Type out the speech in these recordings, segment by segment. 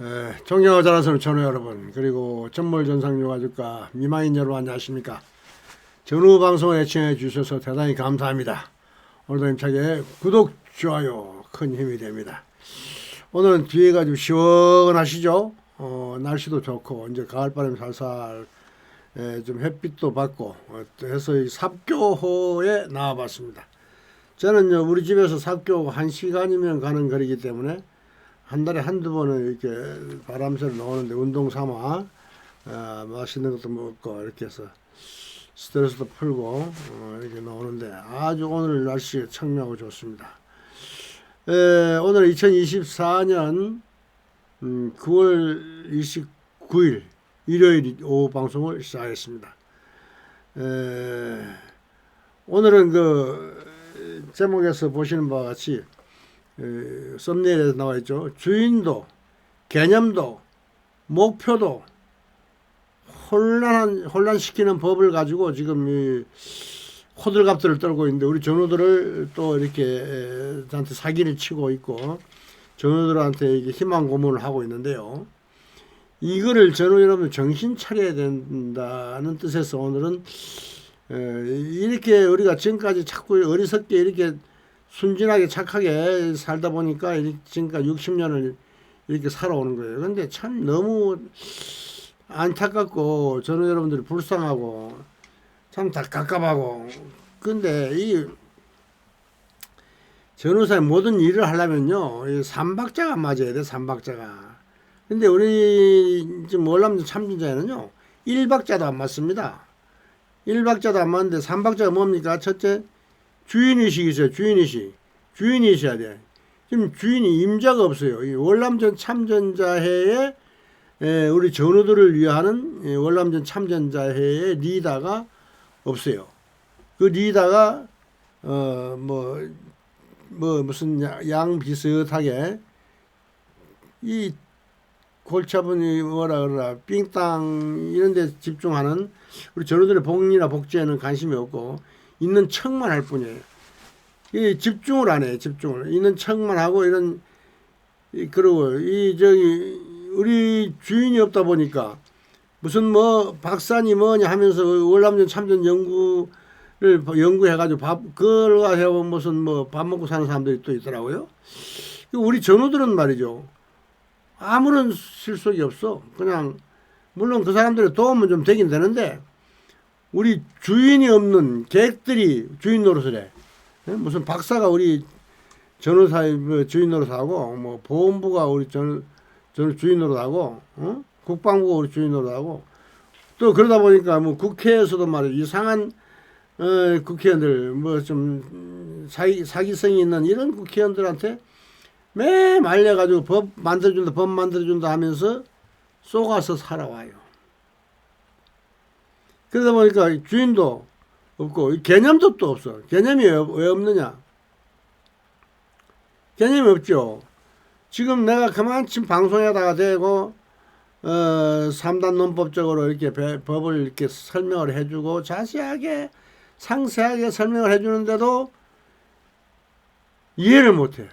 에, 존경하고 자라서는 전우 여러분. 그리고 전몰 전상류 가족과 미망인 여러분 안녕하십니까? 전후 방송에 애청해 주셔서 대단히 감사합니다. 오늘도 힘차게 구독 좋아요 큰 힘이 됩니다. 오늘은 뒤에가 좀 시원하시죠? 어, 날씨도 좋고 이제 가을바람이 살살 에, 좀 햇빛도 받고 어, 해서 이 삽교호에 나와봤습니다. 저는 요 우리 집에서 삽교 한 시간이면 가는 거리기 때문에 한 달에 한두 번은 이렇게 바람 쐬러 나오는데 운동 삼아 어, 맛있는 것도 먹고 이렇게 해서 스트레스도 풀고 어, 이렇게 나오는데 아주 오늘 날씨 청명하고 좋습니다. 에, 오늘 2024년 음, 9월 29일 일요일 오후 방송을 시작했습니다. 에, 오늘은 그 제목에서 보시는 바와 같이 에, 썸네일에 나와 있죠. 주인도, 개념도, 목표도 혼란한 혼란시키는 법을 가지고 지금 이 호들갑들을 떨고 있는데 우리 전우들을 또 이렇게 에, 저한테 사기를 치고 있고 전우들한테 이게 희망 고문을 하고 있는데요. 이거를 전우 여러분 정신 차려야 된다는 뜻에서 오늘은 에, 이렇게 우리가 지금까지 자꾸 어리석게 이렇게 순진하게 착하게 살다 보니까 지금까지 60년을 이렇게 살아오는 거예요. 근데 참 너무 안타깝고 저는 여러분들이 불쌍하고 참 답답하고. 근데 이 전후사의 모든 일을 하려면요 이 삼박자가 맞아야 돼 삼박자가. 근데 우리 지금 월남전 참전자에는요 일박자도 안 맞습니다. 일박자도 안 맞는데 삼박자가 뭡니까? 첫째 주인의식이 있어요 주인의식. 주인이 있어야 돼. 지금 주인이 임자가 없어요. 이 월남전 참전자회에 에, 우리 전우들을 위하는 예, 월남전 참전자회의 리더가 없어요. 그 리더가 어 뭐뭐 뭐 무슨 야- 양 비슷하게 이 골치 아픈 이 뭐라 그러나 삥땅 이런 데 집중하는 우리 전우들의 복리나 복지에는 관심이 없고 있는 척만 할 뿐이에요. 이 집중을 안 해, 집중을. 있는 척만 하고 이런 이 그리고 이 저기 우리 주인이 없다 보니까 무슨 뭐 박사니 뭐냐 하면서 월남전 참전 연구를 연구해가지고 밥 그걸 가지고 무슨 뭐 밥 먹고 사는 사람들이 또 있더라고요. 우리 전우들은 말이죠. 아무런 실속이 없어. 그냥 물론 그 사람들의 도움은 좀 되긴 되는데 우리 주인이 없는 객들이 주인 노릇을 해. 예? 무슨 박사가 우리 전우사의 뭐 주인 노릇하고 뭐 보험부가 우리 전 저는 주인으로 하고 어? 국방부가 우리 주인으로 하고 또 그러다 보니까 뭐 국회에서도 말이야 이상한 어, 국회의원들 뭐 좀 사기 사기성이 있는 이런 국회의원들한테 매 말려가지고 법 만들어준다 법 만들어준다 하면서 쏘가서 살아와요. 그러다 보니까 주인도 없고 개념도 또 없어. 개념이 왜, 왜 없느냐? 개념이 없죠. 지금 내가 그만큼 방송에다가 대고 어, 3단 논법적으로 이렇게 배- 법을 이렇게 설명을 해주고 자세하게 상세하게 설명을 해주는데도 이해를 못해.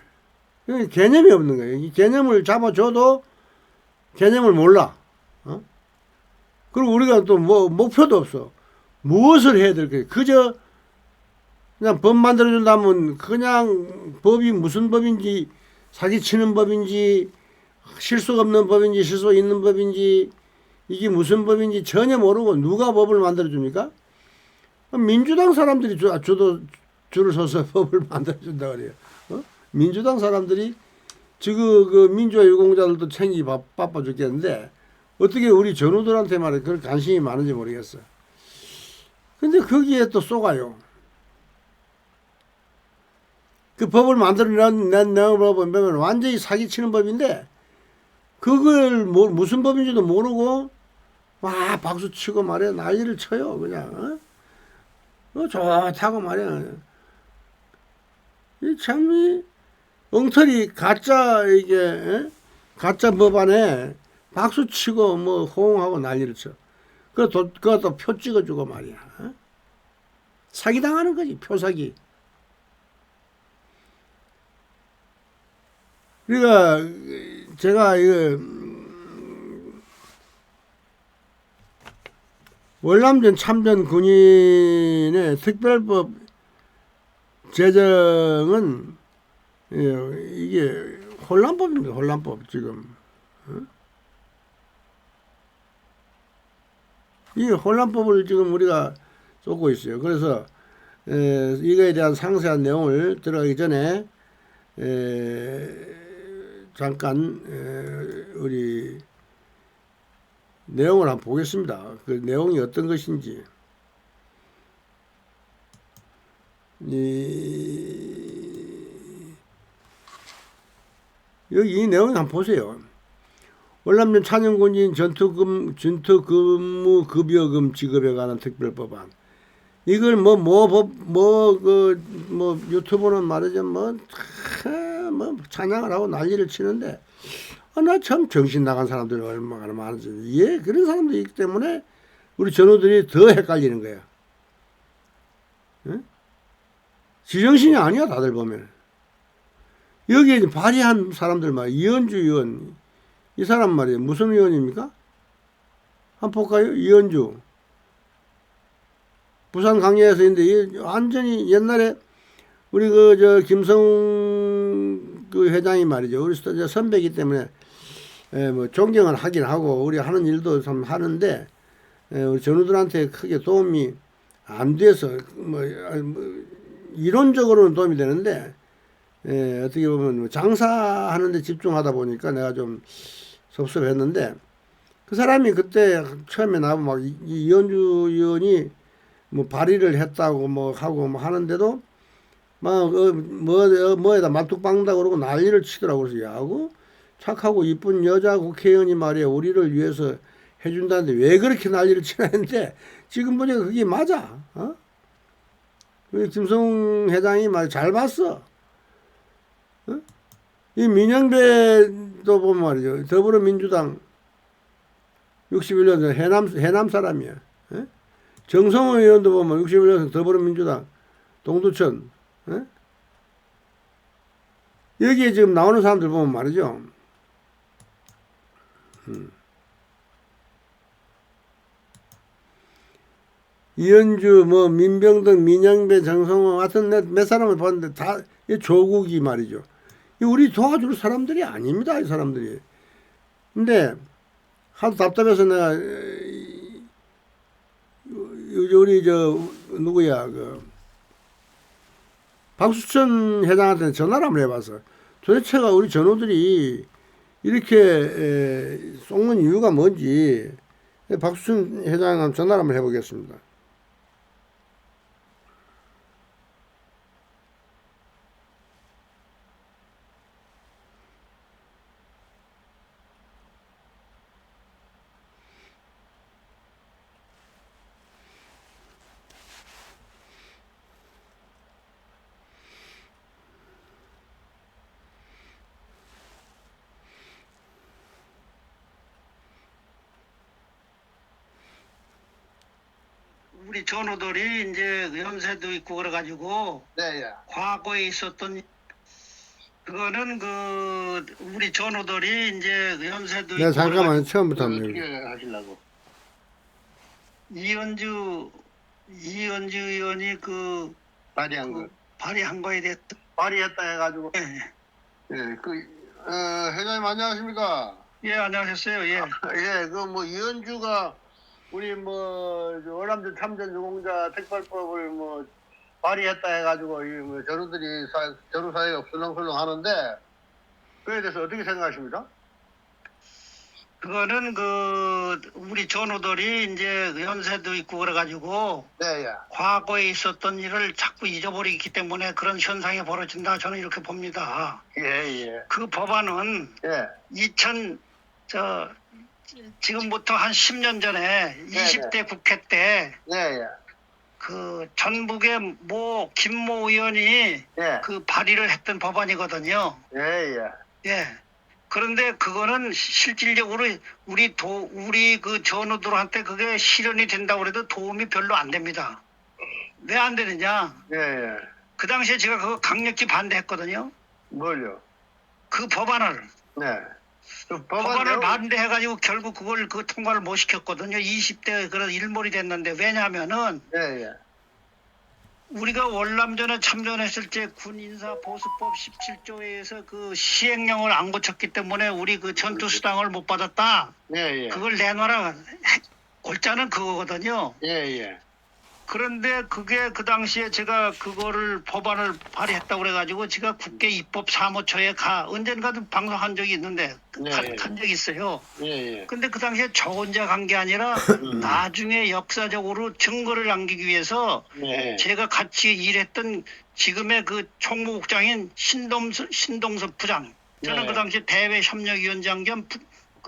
개념이 없는 거예요. 이 개념을 잡아줘도 개념을 몰라. 어? 그리고 우리가 또 뭐 목표도 없어. 무엇을 해야 될까? 그저 그냥 법 만들어 준다면 그냥 법이 무슨 법인지 사기 치는 법인지 실속 없는 법인지 실속 있는 법인지 이게 무슨 법인지 전혀 모르고 누가 법을 만들어 줍니까? 민주당 사람들이 주, 주도 줄을 서서 법을 만들어 준다 그래요. 어? 민주당 사람들이 지금 그 민주화 유공자들도 챙기 바, 바빠 죽겠는데 어떻게 우리 전우들한테 말해 그런 관심이 많은지 모르겠어. 근데 거기에 또 쏘가요. 그 법을 만들어낸 낸 내용을 보면 완전히 사기치는 법인데 그걸 뭐, 무슨 법인지도 모르고 와 박수 치고 말이야 난리를 쳐요 그냥 어, 어 좋다고 말이야 이참이 엉터리 가짜 이게 에? 가짜 법안에 박수치고 뭐 호응하고 난리를 쳐. 그것도, 그것도 표 찍어주고 말이야. 어? 사기당하는 거지, 표 사기. 그러니까 제가 이거 월남전 참전 군인의 특별법 제정은 예, 이게 혼란법입니다. 혼란법 지금 이 혼란법을 지금 우리가 쏟고 있어요. 그래서 에, 이거에 대한 상세한 내용을 들어가기 전에 에, 잠깐 에, 우리 내용을 한번 보겠습니다. 그 내용이 어떤 것인지. 이, 여기 이 내용 한번 보세요. 월남전 찬영군인 전투금 전투 근무 급여금 지급에 관한 특별법안. 이걸 뭐뭐그뭐 유튜브는 말이죠 뭐뭐 뭐 찬양을 하고 난리를 치는데 아, 나 참 정신 나간 사람들이 얼마나 많은지 예 그런 사람들이 있기 때문에 우리 전우들이 더 헷갈리는 거야. 응? 지정신이 아니야 다들 보면 여기에 발의한 사람들 말 이현주 의원 이 사람 말이에요 무슨 의원입니까? 한번 볼까요? 이현주 부산 강야에서 있는데 이 완전히 옛날에 우리 그 저 김성 그 회장이 말이죠 우리 저 선배이기 때문에 에, 뭐 존경을 하긴 하고 우리 하는 일도 참 하는데 에, 우리 전우들한테 크게 도움이 안 돼서 뭐, 아, 뭐 이론적으로는 도움이 되는데 에, 어떻게 보면 뭐 장사하는데 집중하다 보니까 내가 좀 섭섭했는데 그 사람이 그때 처음에 나오면 막 이현주 의원이 뭐 발의를 했다고 뭐 하고 뭐 하는데도 막뭐 뭐, 뭐에다 말뚝 박는다 그러고 난리를 치더라고. 그래서 야구? 착하고 이쁜 여자 국회의원이 말이야. 우리를 위해서 해준다는데 왜 그렇게 난리를 치나 했는데 지금 보니까 그게 맞아. 어? 김성 회장이 말 잘 봤어? 어? 이 민영배 도 보면 말이죠 더불어민주당 61년 전 해남 해남 사람이야 어? 정성호 의원도 보면 61년 더불어민주당 동두천 어? 여기에 지금 나오는 사람들 보면 말이죠 음. 이현주 뭐 민병등 민영배 정성호 같은 몇, 몇 사람을 봤는데 다이 조국이 말이죠 이 우리 도와줄 사람들이 아닙니다 이 사람들이 근데 하도 답답해서 내가 우리 저 누구야 그 박수천 회장한테 전화를 한번 해봐서 도대체가 우리 전우들이 이렇게 에, 속는 이유가 뭔지 박수천 회장한테 전화를 한번 해보겠습니다. 우리 전우들이 이제 연세도 있고 그래가지고 네, 예. 과거에 있었던 그거는 그 우리 전우들이 이제 연세도 네, 있고 잠깐만 처음부터 어떻게 한번 하시려고? 이현주 이현주 의원이 그, 발의한 그 거. 발의한 거에 대해 발의했다 해가지고. 예, 예, 그, 어, 회장님 안녕하십니까? 예 안녕하셨어요 예 예, 그 뭐 이현주가 우리 뭐 월남전 참전 유공자 특별법을 뭐 발의했다 해가지고 이뭐 전우들이 사, 전우 사회가 술렁술렁 하는데 그에 대해서 어떻게 생각하십니까? 그거는 그 우리 전우들이 이제 연세도 있고 그래가지고 네, 예. 과거에 있었던 일을 자꾸 잊어버리기 때문에 그런 현상이 벌어진다 저는 이렇게 봅니다. 예, 예. 그 법안은 예, 2000, 저, 지금부터 한 10년 전에 20대 국회 때 예, 예. 그 전북의 모 김모 의원이 예, 그 발의를 했던 법안이거든요. 예, 예. 예. 그런데 그거는 실질적으로 우리 도 우리 그 전우들한테 그게 실현이 된다고 해도 도움이 별로 안 됩니다. 왜 안 되느냐? 예, 예. 그 당시에 제가 그거 강력히 반대했거든요. 뭘요? 그 법안을 네. 그 법안 법안을 반대해가지고 결국 그걸 그 통과를 못 시켰거든요. 20대 그런 일몰이 됐는데 왜냐하면은 예, 예. 우리가 월남전에 참전했을 때 군인사보수법 17조에서 그 시행령을 안 고쳤기 때문에 우리 그 전투수당을 못 받았다. 예, 예. 그걸 내놔라. 골자는 그거거든요. 예, 예. 그런데 그게 그 당시에 제가 그거를 법안을 발의했다고 그래가지고 제가 국회 입법 사무처에 가 언젠가 도 방송한 적이 있는데 네. 간, 간 적이 있어요. 예, 예. 근데 그 당시에 저 혼자 간 게 아니라 나중에 역사적으로 증거를 남기기 위해서 예. 제가 같이 일했던 지금의 그 총무국장인 신동섭, 신동섭 부장. 저는 네. 그 당시 대외협력위원장 겸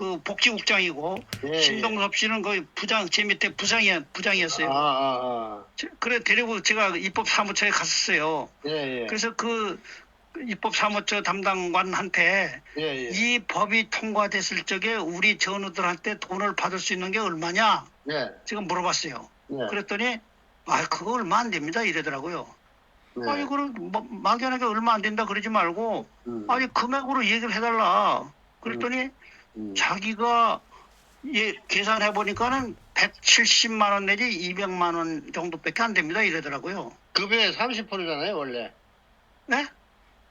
그 복지국장이고 예, 신동섭 씨는 거의 부장 제 밑에 부장이 아, 부장이었어요. 아, 저- 그래 데리고 제가 입법 사무처에 갔었어요. 아. 예, 예. 그래서 그 입법 사무처 담당관한테 예, 예. 이 법이 통과됐을 적에 우리 전우들한테 돈을 받을 수 있는 게 얼마냐? 예. 제가 물어봤어요. 예. 그랬더니 아 그거 얼마 안 됩니다 이러더라고요. 네. 아니 그럼 뭐, 막연하게 얼마 안 된다 그러지 말고 음. 아니 금액으로 얘기를 해달라. 그랬더니 음. 자기가 예 계산해 보니까는 170만 원 내지 200만 원 정도밖에 안 됩니다 이러더라고요. 급여의 30%잖아요, 원래. 네?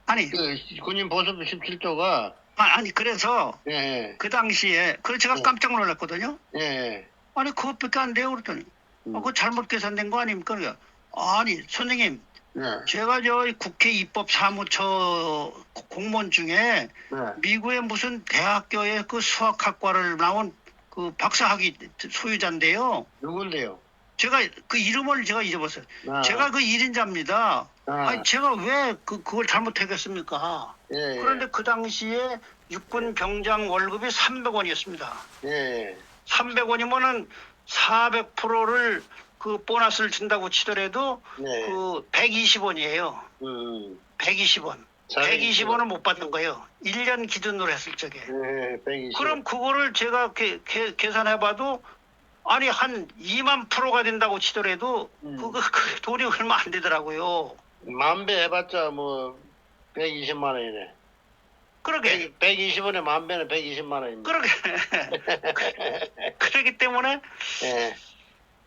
아니 그 군인 보수부 17조가 아, 아니 그래서 예, 예. 그 당시에 그래 제가 네. 깜짝 놀랐거든요. 예, 예. 아니 그것밖에 안 돼요 그랬더니 음. 아, 그거 잘못 계산된 거 아닙니까? 그러니까 아니 선생님 예. 제가 저 국회 입법 사무처 공무원 중에 예. 미국의 무슨 대학교의 그 수학학과를 나온 그 박사학위 소유자인데요. 누군데요? 제가 그 이름을 제가 잊어버렸어요. 아. 제가 그 1인자입니다. 아. 아니 제가 왜 그 그걸 잘못하겠습니까? 예, 예. 그런데 그 당시에 육군 병장 월급이 300원이었습니다. 예. 300원이면은 400%를 그 보너스를 준다고 치더라도 네. 그 120원이에요. 음. 120원. 120원을 못 받는 거예요. 1년 기준으로 했을 적에. 예, 120. 그럼 그거를 제가 게- 게- 계산해봐도 아니 한 2만 프로가 된다고 치더라도 음. 그거 그 돈이 얼마 안 되더라고요. 만배 해봤자 뭐 120만 원이네. 그러게 120원에 만 배는 120만 원인데. 그러게 그러기 때문에 예.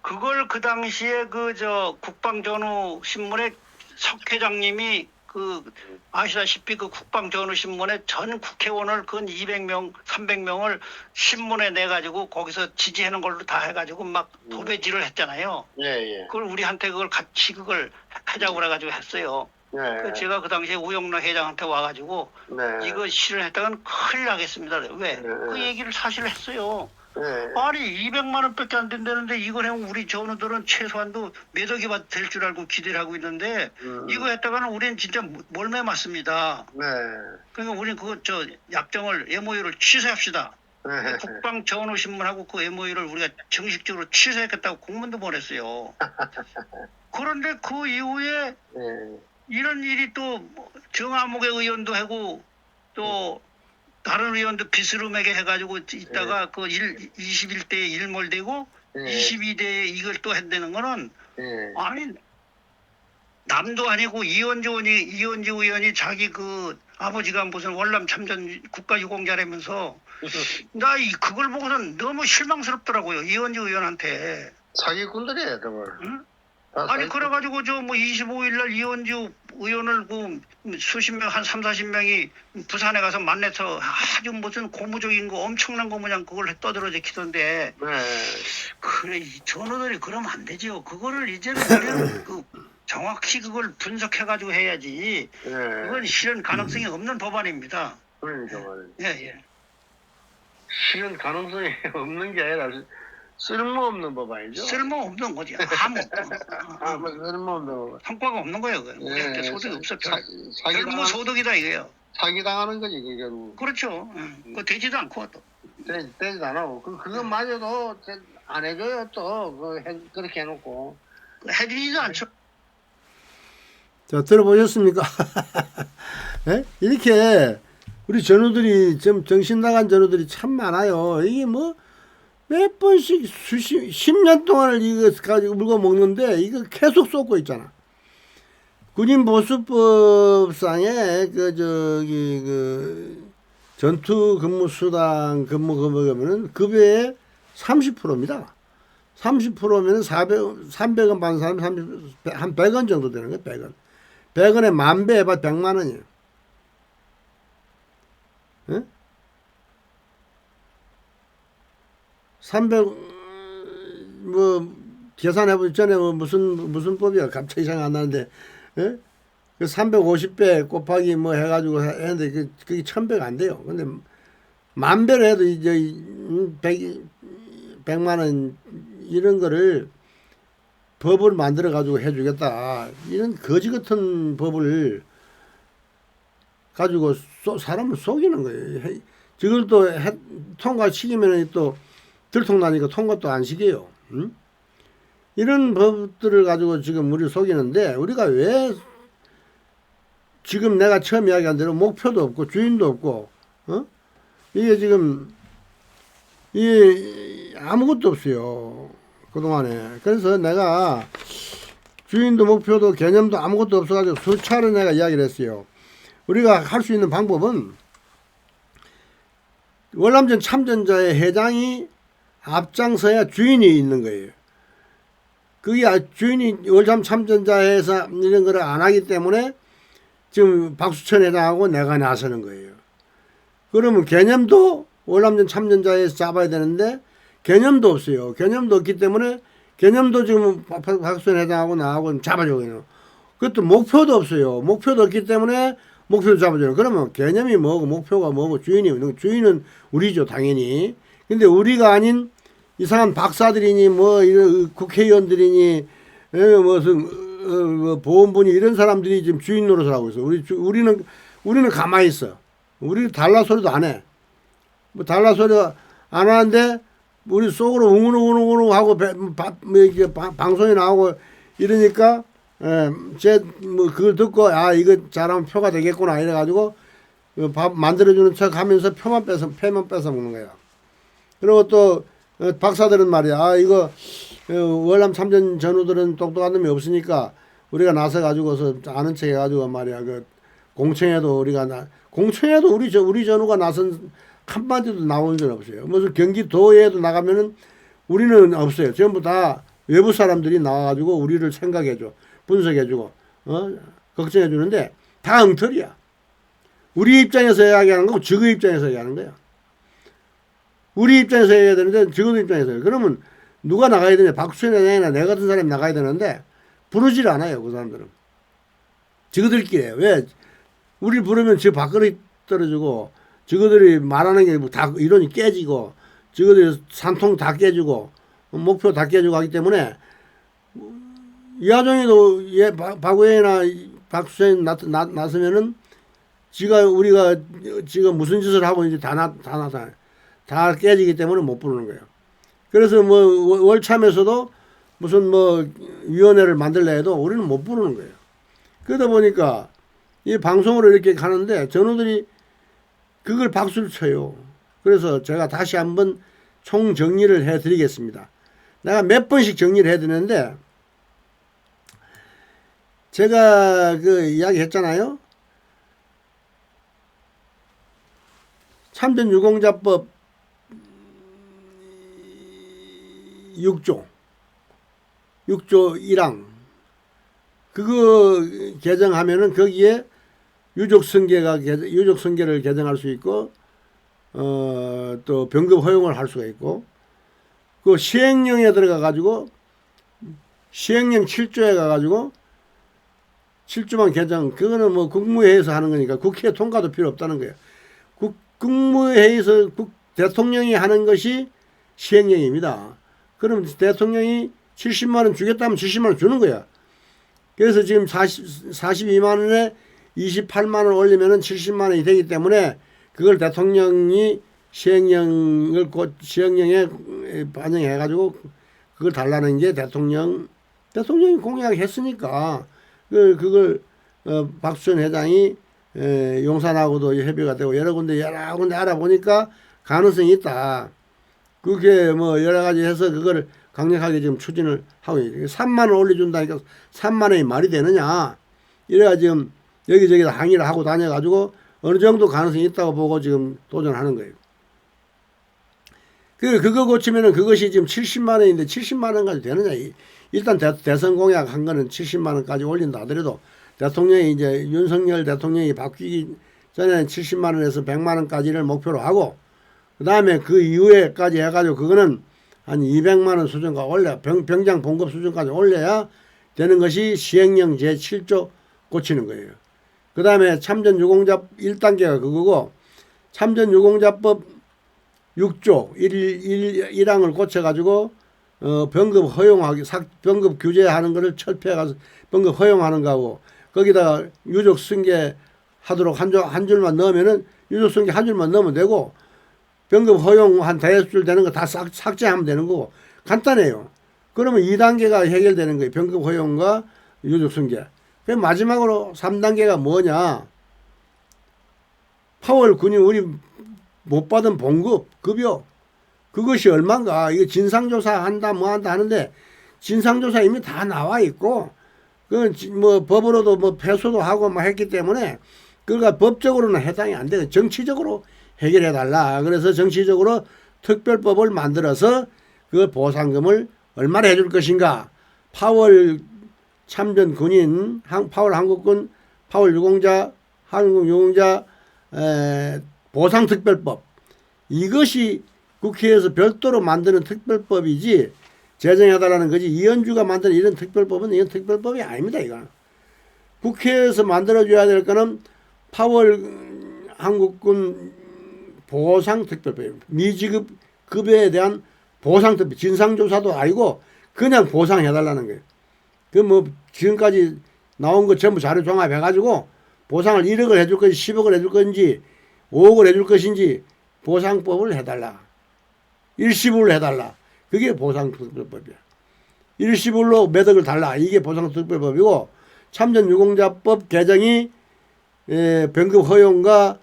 그걸 그 당시에 그 저 국방전후 신문에 석 회장님이 그 아시다시피 그 국방전후 신문에 전 국회의원을 근 200명, 300명을 신문에 내 가지고 거기서 지지하는 걸로 다 해가지고 막 도배질을 했잖아요. 예, 예. 그걸 우리한테 그걸 같이 그걸 하자고 그래가지고 했어요. 예. 그 제가 그 당시에 우영락 회장한테 와가지고 네. 이거 실현했다가는 큰일 나겠습니다. 왜? 네. 그 얘기를 사실 했어요. 예. 아니 200만 원밖에 안 된다는데 이걸 하면 우리 전우들은 최소한도 몇 억이 될 줄 알고 기대를 하고 있는데 음. 이거 했다가는 우리는 진짜 몰매 맞습니다. 네. 그러니까 우리는 그거 저 약정을 MOU를 취소합시다. 네. 국방 전후 신문하고 그 MOU를 우리가 정식적으로 취소했겠다고 공문도 보냈어요. 그런데 그 이후에 예. 이런 일이 또 정화목의 의원도 하고 또 다른 의원도 비스름하게 해가지고 있다가 그 일, 21대에 일몰되고 예. 22대에 이걸 또 한다는 거는 예. 아니 남도 아니고 이현주 의원이 이현주 의원이 자기 그 아버지가 무슨 월남 참전 국가 유공자라면서 나 이 그걸 보고선 너무 실망스럽더라고요 이현주 의원한테 사기꾼들이에요, 정말. 응? 다 아니. 그래가지고 저 뭐 25일 날 이현주 의원을 그 수십 명 한 3, 40명이 부산에 가서 만나서 아주 무슨 고무적인 거 엄청난 거 모양 그걸 떠들어 제키던데 네. 그래 이 전우들이 그러면 안 되죠. 그거를 이제는 우리는 그 정확히 그걸 분석해 가지고 해야지. 예. 그건 실현 가능성이 없는 법안입니다. 그러니까 말이에요. 예, 예. 실현 가능성이 없는 게 아니라 쓸모없는 법안이죠. 쓸모없는 거지. 아무 아, 뭐 쓸모없는 법안. 성과가 없는 거예요. 그건. 우리한테 예, 소득이 없어. 사- 별, 사기 별무 당하는, 소득이다 이거예요. 사기 당하는 거지, 그게 결국. 그렇죠. 예. 그거 되지도 않고 또. 되, 되지도 않아. 그, 그것마저도 저- 안 해줘요, 또. 그 해, 그렇게 해놓고. 해주지도 않죠. 자, 들어보셨습니까? 예? 이렇게 우리 전우들이 좀 정신 나간 전우들이 참 많아요. 이게 뭐 몇 번씩 수십, 10년 동안을 이거 가지고 물고 먹는데 이거 계속 쏟고 있잖아. 군인 보수법상에 그 저기 그 전투 근무 수당 근무 금액이면은 급여의 30%입니다. 30%면은 400, 300원 받는 사람이 30, 한 100원 정도 되는 거예요, 100원. 100원에 만배 해봐 100만 원이에요. 예? 300, 뭐, 계산해 보기 전에 뭐 무슨, 무슨 법이야. 갑자기 생각 안 나는데, 예? 그 350배 곱하기 뭐 해가지고 해- 했는데 그, 그게 1000배가 안 돼요. 근데 만 배를 해도 이제 100, 100만 원 이런 거를 법을 만들어 가지고 해주겠다. 이런 거지 같은 법을 가지고 쏘- 사람을 속이는 거예요. 해- 저걸 또 해- 통과시키면 또 들통나니까 통과도 안 시켜요. 응? 이런 법들을 가지고 지금 우리 속이는데 우리가 왜 지금 내가 처음 이야기한 대로 목표도 없고 주인도 없고 어? 이게 지금 이게 아무것도 없어요. 그동안에. 그래서 내가 주인도 목표도 개념도 아무것도 없어가지고 수차례 내가 이야기를 했어요. 우리가 할 수 있는 방법은 월남전 참전자의 회장이 앞장서야 주인이 있는 거예요. 그게 아- 주인이 월남 참전자에서 이런 거를 안 하기 때문에 지금 박수천 회장하고 내가 나서는 거예요. 그러면 개념도 월남전 참전자에서 잡아야 되는데 개념도 없어요. 개념도 없기 때문에 개념도 지금 박수천 회장하고 나하고 잡아줘요. 그것도 목표도 없어요. 목표도 없기 때문에 목표도 잡아줘요. 그러면 개념이 뭐고 목표가 뭐고 주인이. 주인은 우리죠 당연히. 근데 우리가 아닌 이상한 박사들이니 뭐 이런 국회의원들이니 에, 무슨 어, 뭐 보험분이 이런 사람들이 지금 주인 노릇을 하고 있어. 우리 주- 우리는 우리는 가만히 있어. 우리 달라 소리도 안 해. 뭐 달라 소리 안 하는데 우리 속으로 웅웅웅웅 하고 뭐 바- 방송에 나오고 이러니까 제뭐 그걸 듣고 아 이거 잘하면 표가 되겠구나 이래 가지고 밥 만들어주는 척 하면서 표만 뺏어 표만 뺏어 먹는 거야. 그리고 또 어, 박사들은 말이야 아 이거 어, 월남 참전 전우들은 똑똑한 놈이 없으니까 우리가 나서 가지고서 아는 척 해가지고 말이야 그 공청회도 우리가 나 공청회도 우리 저 우리 전우가 나선 한마디도 나온 적 없어요. 무슨 경기도에도 나가면은 우리는 없어요. 전부 다 외부 사람들이 나와가지고 우리를 생각해줘, 분석해주고, 어 걱정해 주는데 다 엉터리야. 우리 입장에서 이야기하는 거고 저그 입장에서 이야기하는 거야. 우리 입장에서 해야 되는데 저그 입장에서 그러면 누가 나가야 되냐? 박수현 회장이나 내 같은 사람이 나가야 되는데 부르질 않아요. 그 사람들은. 저그들끼리 해요. 왜? 우리 부르면 저 밥그릇 떨어지고 저거들이 말하는 게 다 이론이 깨지고 저거들이 산통 다 깨지고 목표 다 깨지고 하기 때문에 이하정이도 예, 박- 박우현이나 박수현 나서면은 지가 우리가 지가 무슨 짓을 하고 이제 다 나, 다 나타 다 깨지기 때문에 못 부르는 거예요. 그래서 뭐 월- 월참에서도 무슨 뭐 위원회를 만들려 해도 우리는 못 부르는 거예요. 그러다 보니까 이 방송으로 이렇게 가는데 전우들이 그걸 박수를 쳐요. 그래서 제가 다시 한번 총 정리를 해 드리겠습니다. 내가 몇 번씩 정리를 해 드리는데 제가 그 이야기 했잖아요. 참전 유공자법 6조 6조 1항 그거 개정하면은 거기에 유족 승계가 개- 유족 승계를 개정할 수 있고 어, 또 병급 허용을 할 수가 있고 그 시행령에 들어가 가지고 시행령 7조에 가 가지고 7조만 개정 그거는 뭐 국무회의에서 하는 거니까 국회 통과도 필요 없다는 거예요. 국, 국무회의에서 국, 대통령이 하는 것이 시행령입니다. 그럼 대통령이 70만 원 주겠다면 70만 원 주는 거야. 그래서 지금 40, 42만 원에 28만 원 올리면은 70만 원이 되기 때문에 그걸 대통령이 시행령을 곧 시행령에 반영해 가지고 그걸 달라는 게 대통령 대통령이 공약했으니까 그 그걸 어, 박수현 회장이 에, 용산하고도 협의가 되고 여러 군데 여러 군데 알아보니까 가능성이 있다. 그게 뭐 여러 가지 해서 그걸 강력하게 지금 추진을 하고 있어요. 3만 원 올려준다니까 3만 원이 말이 되느냐. 이래가 지금 여기저기 항의를 하고 다녀가지고 어느 정도 가능성이 있다고 보고 지금 도전하는 거예요. 그 그거 고치면은 그것이 지금 70만 원인데 70만 원까지 되느냐? 이- 일단 대, 대선 공약 한 거는 70만 원까지 올린다 하더라도 대통령이 이제 윤석열 대통령이 바뀌기 전에 70만 원에서 100만 원까지를 목표로 하고 그 다음에 그 이후에까지 해가지고 그거는 한 200만 원 수준까지 올려 병, 병장 봉급 수준까지 올려야 되는 것이 시행령 제7조 고치는 거예요. 그 다음에 참전 유공자 1단계가 그거고 참전 유공자법 6조 1, 1, 1항을 고쳐가지고 어, 병급 허용하기 삭, 병급 규제하는 거를 철폐해 가서 병급 허용하는 거하고 거기다가 유족 승계 하도록 한, 줄, 한 줄만 넣으면은 유족 승계 한 줄만 넣으면 되고 병급 허용 한줄 되는 거 다 삭제하면 되는 거고 간단해요. 그러면 2단계가 해결되는 거예요. 병급 허용과 유족 승계. 그 마지막으로 3단계가 뭐냐? 파월 군인 우리 못 받은 봉급 급여 그것이 얼마인가 이거 진상조사 한다 뭐 한다 하는데 진상조사 이미 다 나와 있고 그뭐 법으로도 뭐 패소도 하고 뭐 했기 때문에 그가 법적으로는 해당이 안 되고 정치적으로 해결해 달라. 그래서 정치적으로 특별법을 만들어서 그 보상금을 얼마나 해줄 것인가. 파월 참전 군인 한- 파월 한국군 파월 유공자 한국 유공자 에, 보상특별법. 이것이 국회에서 별도로 만드는 특별법이지 제정해달라는 거지 이현주가 만든 이런 특별법은 이건 특별법이 아닙니다 이거. 국회에서 만들어줘야 될 거는 파월 음, 한국군 보상특별법 미지급 급여에 대한 보상특별 진상조사도 아니고 그냥 보상해달라는 거예요 그 뭐 지금까지 나온 거 전부 자료 종합해가지고 보상을 1억을 해줄 건지 10억을 해줄 건지 5억을 해줄 것인지 보상법을 해달라. 일시불로 해달라. 그게 보상특별법이야. 일시불로 몇 억을 달라. 이게 보상특별법이고 참전유공자법 개정이 에, 병급 허용과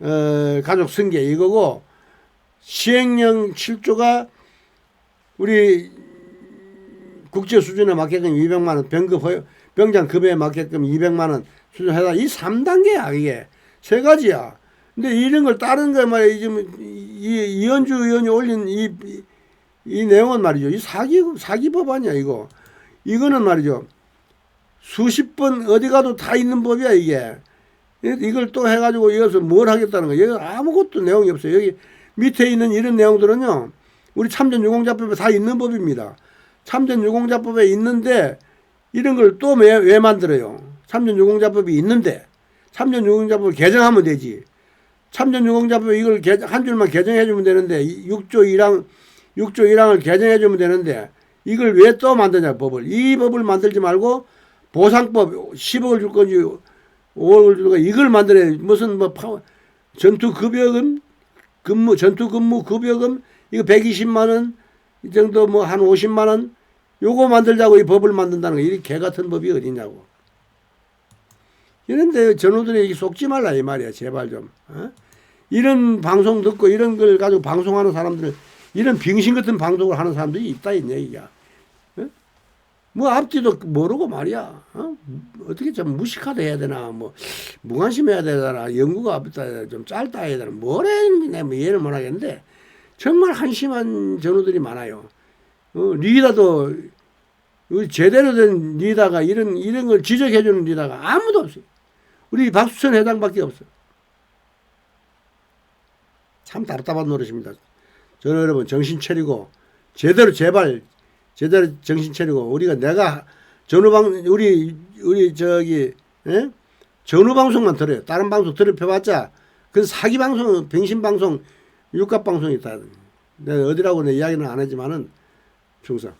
어, 가족 승계 이거고 시행령 7조가 우리 국제 수준에 맞게끔 200만 원 병급 허용 병장 급여에 맞게끔 200만 원 수준 해다 이 3단계야 이게 세 가지야. 근데 이런 걸 다른 거 말이야 지금 이 이현주 의원이 올린 이, 이, 이 내용은 말이죠. 이 사기 사기 법안이야 이거. 이거는 말이죠. 수십 번 어디 가도 다 있는 법이야 이게. 이- 이걸 또 해가지고 이것을 뭘 하겠다는. 여기 아무것도 내용이 없어요. 여기 밑에 있는 이런 내용들은요. 우리 참전 유공자법에 다 있는 법입니다. 참전 유공자법에 있는데 이런 걸 또왜왜 만들어요? 참전 유공자법이 있는데 참전 유공자법을 개정하면 되지. 참전 유공자법 이걸 개- 한 줄만 개정해 주면 되는데 6조 1항 6조 1항을 개정해 주면 되는데 이걸 왜 또 만드냐 법을 이 법을 만들지 말고 보상법 10억을 줄 건지 5억을 줄 건지 이걸 만들어야 무슨 뭐 파, 전투 급여금 근무 전투 근무 급여금 이거 120만 원 이 정도 뭐 한 50만 원 요거 만들자고 이 법을 만든다는 거 이 개 같은 법이 어디냐고 이런데 전우들이 속지 말라 이 말이야 제발 좀 어? 이런 방송 듣고 이런 걸 가지고 방송하는 사람들 이런 빙신 같은 방송을 하는 사람들이 있다 이 얘기야 어? 뭐 앞뒤도 모르고 말이야 어? 어떻게 좀 무식하다 해야 되나 뭐 무관심해야 되나 연구가 앞다 좀 짧다 해야 되나 내가 뭐 이해를 못 하겠는데 정말 한심한 전우들이 많아요 어, 리더도 제대로 된 리더가 이런 이런 걸 지적해 주는 리더가 아무도 없어요. 우리 박수천 회장밖에 없어. 참 답답한 노릇입니다. 저는 여러분 정신 차리고 제대로 제발 제대로 정신 차리고 우리가 내가 전후방 우리 우리 저기 예? 전후 방송만 들어요. 다른 방송 들어펴봤자 그 사기 방송, 병신 방송, 육갑 방송이 있다. 내가 어디라고 내 이야기는 안 하지만은 충성.